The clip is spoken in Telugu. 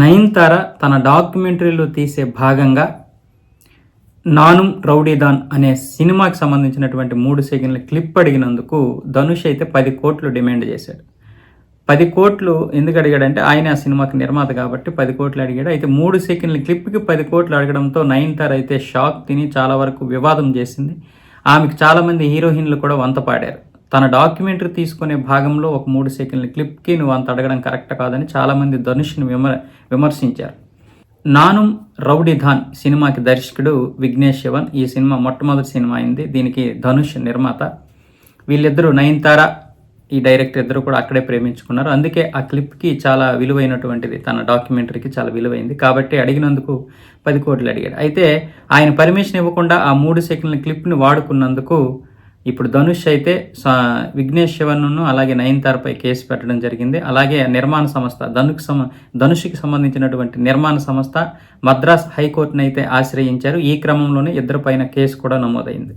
నయన్తార తన డాక్యుమెంటరీలో తీసే భాగంగా నానుం రౌడీదాన్ అనే సినిమాకి సంబంధించినటువంటి మూడు సెకండ్ల క్లిప్ అడిగినందుకు ధనుష్ అయితే పది కోట్లు డిమాండ్ చేశాడు. పది కోట్లు ఎందుకు అడిగాడంటే ఆయన ఆ సినిమాకి నిర్మాత కాబట్టి పది కోట్లు అడిగాడు. అయితే మూడు సెకండ్ల క్లిప్కి పది కోట్లు అడగడంతో నయన్తార అయితే షాక్ తిని చాలా వరకు వివాదం చేసింది. ఆమెకు చాలామంది హీరోయిన్లు కూడా వంత పాడారు తన డాక్యుమెంటరీ తీసుకునే భాగంలో ఒక మూడు సెకండ్ల క్లిప్కి నువ్వు అంత అడగడం కరెక్ట్ కాదని చాలామంది ధనుష్ని విమర్ విమర్శించారు. నానుం రౌడీధాన్ సినిమాకి దర్శకుడు విఘ్నేష్ శివన్ ఈ సినిమా మొట్టమొదటి సినిమా అయింది. దీనికి ధనుష్ నిర్మాత. వీళ్ళిద్దరూ నయన్తార ఈ డైరెక్టర్ ఇద్దరు కూడా అక్కడే ప్రేమించుకున్నారు. అందుకే ఆ క్లిప్కి చాలా విలువైనటువంటిది. తన డాక్యుమెంటరీకి చాలా విలువైంది. కాబట్టి అడిగినందుకు పది కోట్లు అడిగాడు. అయితే ఆయన పర్మిషన్ ఇవ్వకుండా ఆ మూడు సెకండ్ల క్లిప్ని వాడుకున్నందుకు ఇప్పుడు ధనుష్ అయితే స- విఘ్నేష్ శివన్ను అలాగే నయన్తారపై కేసు పెట్టడం జరిగింది. అలాగే నిర్మాణ సంస్థ ధనుక్ సమ ధనుష్కి సంబంధించినటువంటి నిర్మాణ సంస్థ మద్రాస్ హైకోర్టును అయితే ఆశ్రయించారు. ఈ క్రమంలోనే ఇద్దరు పైన కేసు కూడా నమోదైంది.